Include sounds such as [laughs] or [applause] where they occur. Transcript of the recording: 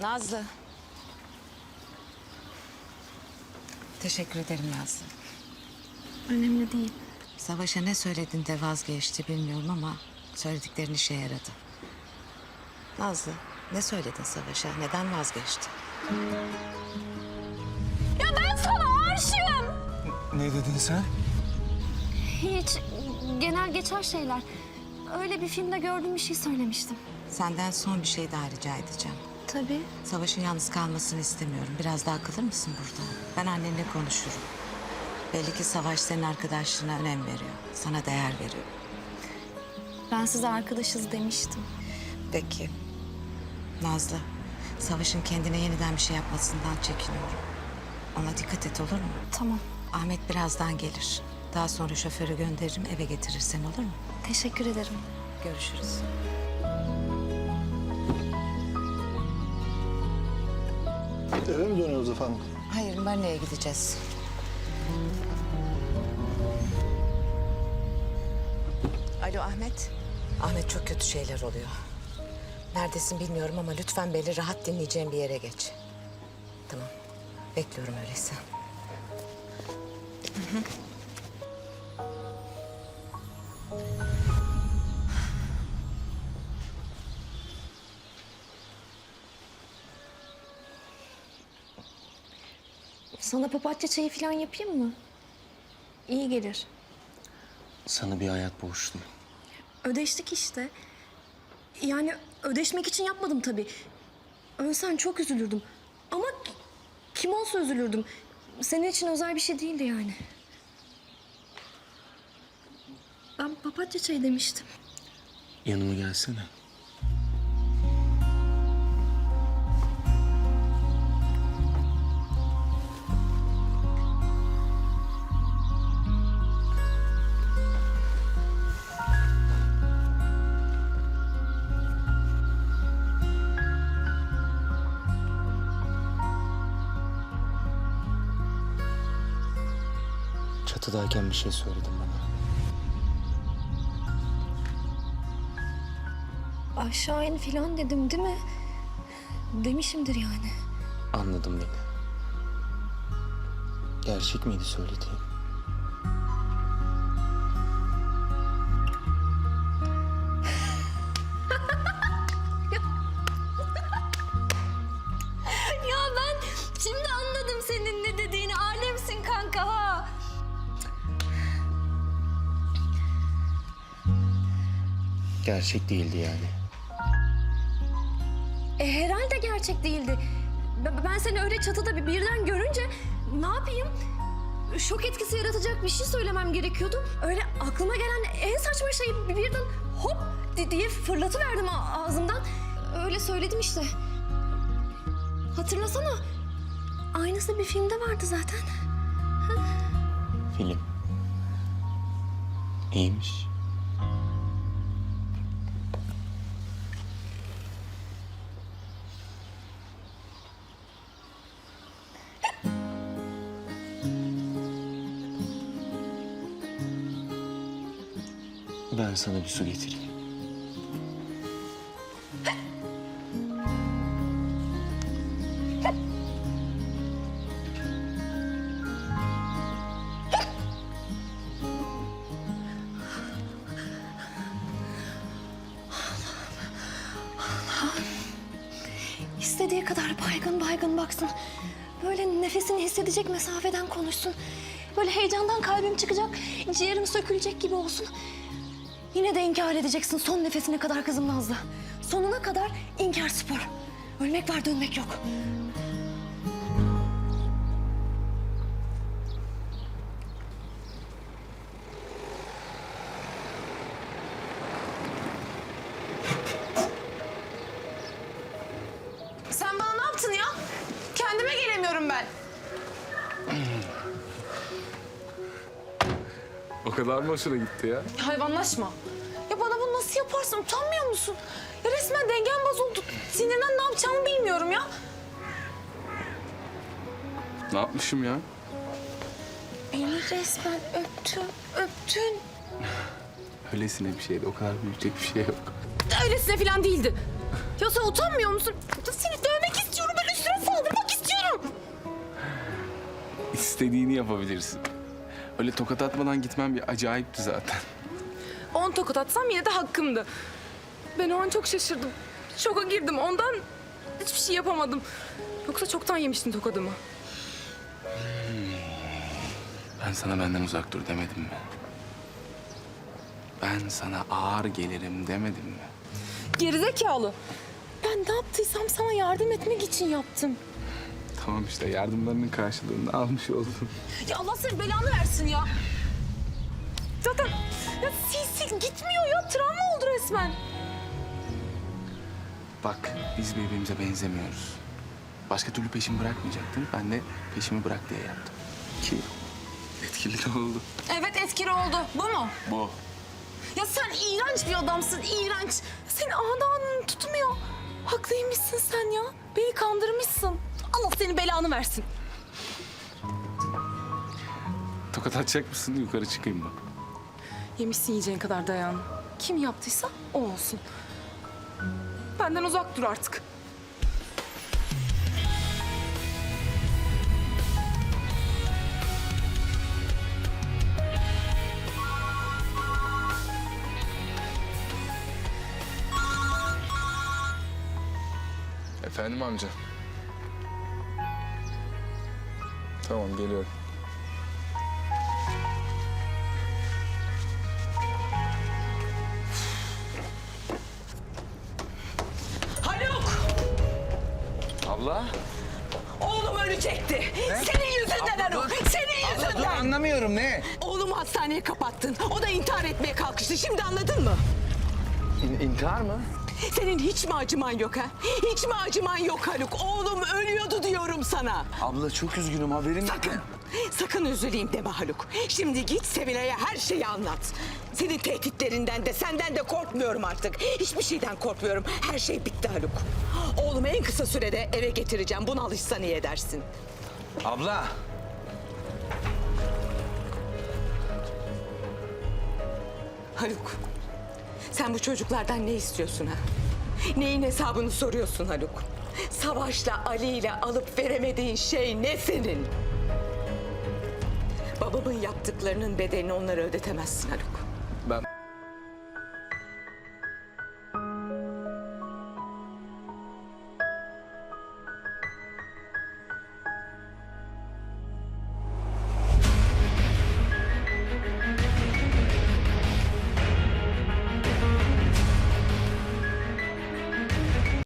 Nazlı. Teşekkür ederim Nazlı. Önemli değil. Savaş'a ne söyledin de vazgeçti bilmiyorum ama söylediklerin işe yaradı. Nazlı, ne söyledin Savaş'a? Neden vazgeçti? Ya ben sana aşığım. Ne dedin sen? Hiç genel geçer şeyler. Öyle bir filmde gördüğüm bir şey söylemiştim. Senden son bir şey daha rica edeceğim. Tabii. Savaş'ın yalnız kalmasını istemiyorum. Biraz daha kalır mısın burada? Ben annenle konuşurum. Belli ki Savaş senin arkadaşlığına önem veriyor. Sana değer veriyor. Ben size arkadaşız demiştim. Peki. Nazlı, Savaş'ın kendine yeniden bir şey yapmasından çekiniyorum. Ona dikkat et olur mu? Tamam. Ahmet birazdan gelir. Daha sonra şoförü gönderirim eve getirirsen olur mu? Teşekkür ederim. Görüşürüz. Eve mi dönüyoruz efendim? Hayır Marina'ya gideceğiz. Alo Ahmet. Ahmet çok kötü şeyler oluyor. Neredesin bilmiyorum ama lütfen beni rahat dinleyeceğim bir yere geç. Tamam. Bekliyorum öyleyse. Sana papatya çayı falan yapayım mı? İyi gelir. Sana bir hayat borçluyum. Ödeştik işte. Yani ödeşmek için yapmadım tabii. Ölsen çok üzülürdüm. Ama kim olsa üzülürdüm. Senin için özel bir şey değildi yani. Ben papatya çayı demiştim. Yanıma gelsene. Çatıdayken bir şey söyledin bana. Aşağı in falan dedim değil mi? Demişimdir yani. Anladım beni. Gerçek miydi söylediğin? Gerçek değildi yani. E, herhalde gerçek değildi. Ben seni öyle çatıda bir birden görünce ne yapayım? Şok etkisi yaratacak bir şey söylemem gerekiyordu. Öyle aklıma gelen en saçma şeyi bir- birden hop di- diye fırlatıverdim ağzımdan. Öyle söyledim işte. Hatırlasana. Aynısı bir filmde vardı zaten. Film. İyiymiş. Ben sana bir su getireyim. İstediği kadar baygın baygın baksın. Böyle nefesini hissedecek mesafeden konuşsun. Böyle heyecandan kalbim çıkacak, ciğerim sökülecek gibi olsun. Yine de inkar edeceksin son nefesine kadar kızım Nazlı. Sonuna kadar inkar spor. Ölmek var dönmek yok. O kadar mı hoşuna gitti ya? Hayvanlaşma. Ya bana bunu nasıl yaparsın? Utanmıyor musun? Ya resmen dengem bozuldu. Sinirden ne yapacağımı bilmiyorum ya. Ne yapmışım ya? Beni resmen öptün, öptün. [sighs] Öylesine bir şeydi. O kadar büyütecek bir şey yok. Öylesine falan değildi. Ya sen utanmıyor musun? Ya Seni dövmek istiyorum. Ben üstüne saldırmak istiyorum. [sighs] İstediğini yapabilirsin. Öyle tokat atmadan gitmem bir acayipti zaten. [laughs] On tokat atsam yine de hakkımdı. Ben o an çok şaşırdım. Şoka girdim. Ondan hiçbir şey yapamadım. Yoksa çoktan yemiştin tokadımı. Ben sana benden uzak dur demedim mi? Ben sana ağır gelirim demedim mi? Gerizekalı. Ben ne yaptıysam sana yardım etmek için yaptım. Tamam işte yardımlarının karşılığını almış oldum. Ya Allah senin belanı versin ya. Zaten ya sil sil gitmiyor ya. Travma oldu resmen. Bak biz birbirimize benzemiyoruz. Başka türlü peşimi bırakmayacaktın. Ben de peşimi bırak diye yaptım. Ki etkili de oldu. Evet etkili oldu. Bu mu? Bu. Ya sen iğrenç bir adamsın, iğrenç. Senin ağdanın tutmuyor. Haklıymışsın sen ya. Beni kandırmışsın. Allah senin belanı versin. Tokat atacak mısın? Yukarı çıkayım mı? Yemişsin yiyeceğin kadar dayan. Kim yaptıysa o olsun. Benden uzak dur artık. Efendim amca. Tamam geliyorum. Haluk! Abla. Oğlum ölecekti. Senin yüzünden Haluk. Senin yüzünden. anlamıyorum ne? Oğlumu hastaneye kapattın. O da intihar etmeye kalkıştı. Şimdi anladın mı? intihar mı? Senin hiç mi acıman yok ha? Hiç mi acıman yok Haluk? Oğlum ölüyordu diyorum sana. Abla çok üzgünüm haberim yok. Sakın, sakın üzüleyim deme Haluk. Şimdi git Sevilay'a her şeyi anlat. Senin tehditlerinden de senden de korkmuyorum artık. Hiçbir şeyden korkmuyorum. Her şey bitti Haluk. Oğlumu en kısa sürede eve getireceğim. Buna alışsan iyi edersin. Abla. Haluk, sen bu çocuklardan ne istiyorsun ha? Neyin hesabını soruyorsun Haluk? Savaşla Ali ile alıp veremediğin şey ne senin? Babamın yaptıklarının bedelini onlara ödetemezsin Haluk.